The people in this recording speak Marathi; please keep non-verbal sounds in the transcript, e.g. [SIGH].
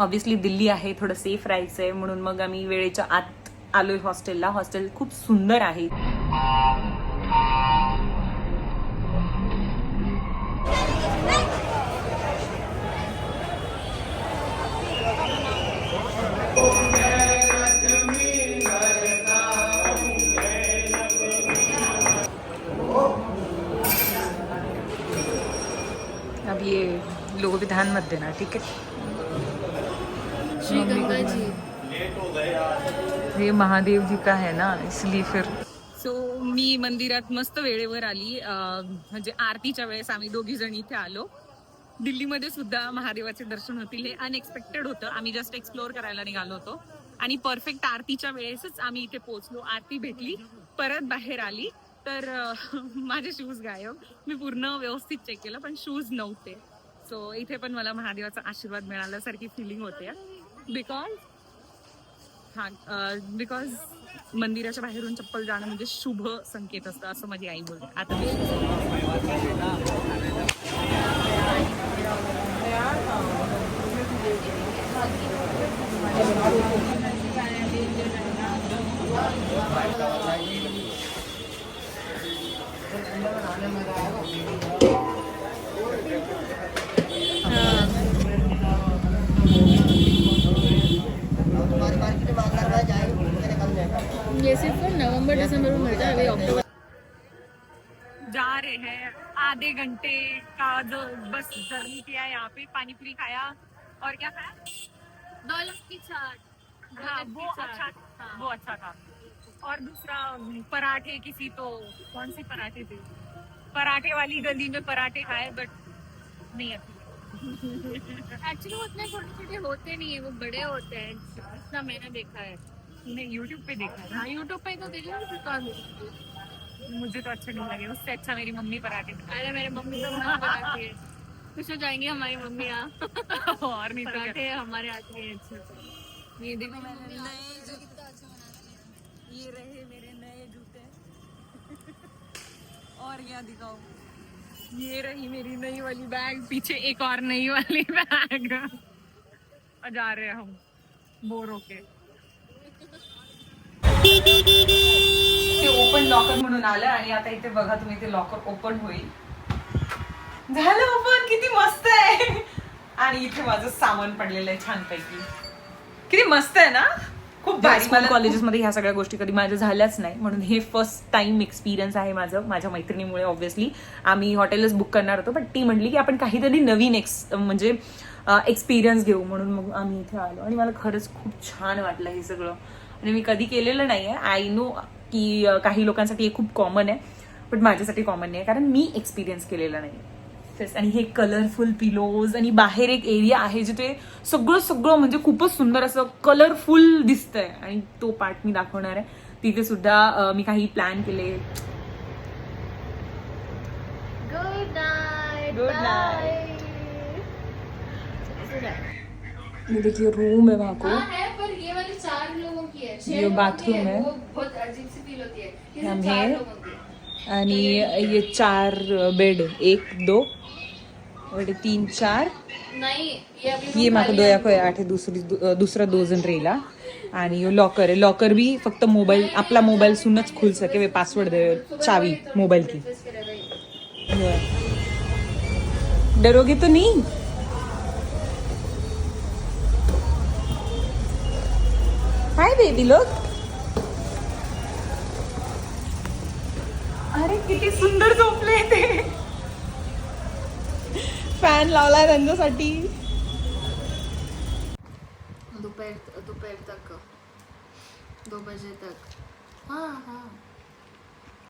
ऑब्व्हियसली दिल्ली आहे थोडं सेफ राहायचं आहे म्हणून मग आम्ही वेळेच्या आत आलोय हॉस्टेलला हॉस्टेल खूप सुंदर आहे. अब ये लोग विधान मत देना ठीक है? श्री गंगा जी हे महादेव जी का है ना इसलिए फिर. सो मी मंदिरात मस्त वेळेवर आली. म्हणजे आरतीच्या वेळेस आम्ही दोघी जण इथे आलो. दिल्लीमध्ये सुद्धा महादेवाचे दर्शन होतील हे अनएक्सपेक्टेड होतं. आम्ही जस्ट एक्सप्लोअर करायला निघालो होतो. आणि परफेक्ट आरतीच्या वेळेसच आम्ही इथे पोहोचलो. आरती भेटली परत बाहेर आली. तर [LAUGHS] माझे शूज गायब. मी पूर्ण व्यवस्थित चेक केलं पण शूज नव्हते. सो इथे पण मला महादेवाचा आशीर्वाद मिळाल्यासारखी फिलिंग होते बिकॉज हा बिकॉज मंदिराच्या बाहेरून चप्पल जाणं म्हणजे शुभ संकेत असतं असं माझी आई बोलते. आता नवंबर दिसंबर में मिलता है अभी अक्टूबर। जा रहे हैं आधे घंटे का जो बस जर्नी किया यहाँ पे पानी पूरी खाया। और क्या खाया? दौलत की चाट। हाँ वो अच्छा वो अच्छा था। और दूसरा पराठे किसी तो कौन से पराठे थे? पराठे वाली गली में पराठे खाए बट नहीं अच्छी एक्चुअली [LAUGHS] वो उतने छोटे छोटे होते नहीं है वो बड़े होते हैं। इतना मैंने देखा है। नहीं यूट्यूब पे देखा है हाँ यूट्यूब पे तो देखा? मुझे तो अच्छे नहीं लगे उससे अच्छा मेरी मम्मी पराठे अरे मेरे मम्मी तो बनाती है। खुश हो जाएँगी हमारी मम्मी यहाँ और नहीं तो पराठे हमारे आते हैं अच्छे ये देखो ये रहे मेरे नए जूते। [LAUGHS] और क्या दिखाओ? ये रही मेरी नई वाली बैग पीछे एक और नई वाली बैग। [LAUGHS] और जा रहे हैं हम बोर होके ओपन लॉकर म्हणून आलं आणि आता इथे बघा तुम्ही ते लॉकर ओपन होईल. झालं ओपन किती मस्त आहे. आणि इथे माझं सामान पडलेलं आहे छानपैकी. किती मस्त आहे ना? खूप भारी. मला कॉलेजेसमध्ये ह्या सगळ्या गोष्टी कधी माझ्या झाल्याच नाही. म्हणून हे फर्स्ट टाइम एक्सपिरियन्स आहे माझं माझ्या मैत्रिणीमुळे ऑब्व्हियसली आम्ही हॉटेलच बुक करणार होतो पण ती म्हटली की आपण काहीतरी नवीन एक्स म्हणजे एक्सपिरियन्स घेऊ म्हणून मग आम्ही इथे आलो. आणि मला खरंच खूप छान वाटलं हे सगळं. आणि मी कधी केलेलं नाही आहे आय नो की काही लोकांसाठी हे खूप कॉमन आहे पण माझ्यासाठी कॉमन नाही कारण मी एक्सपिरियन्स केलेला नाही तेच. आणि हे कलरफुल पिलोज आणि बाहेर एक एरिया आहे जिथे सगळं सगळं म्हणजे खूपच सुंदर असं कलरफुल दिसतंय. आणि तो पार्ट मी दाखवणार आहे. तिथे सुद्धा मी काही प्लॅन केले. Good night Good night. ये देखिए रूम है वहाँ को हाँ है पर ये वाली चार लोगों की है छह ये लोगों की bathroom है। वो बहुत अजीब सी फील होती है ये हम हैं। है। आणि ये चार बेड एक दो और तीन चार नहीं ये ये माका खाली दोया है। खंय आठ दुसरी दु- दुसरा दोजन रेला आणि यो लॉकर आहे लॉकर बी फक्त मोबाईल आपला मोबाईल सुनच खुल सके वे पासवर्ड दे चावी मोबाईल की ये। डरोगे तो नहीं हाय बेबी लोक अरे किती सुंदर झोपले ते. फॅन लावलाय त्यांच्यासाठी. दोपहर दोपहर तक. दो बजे तक हाँ हाँ.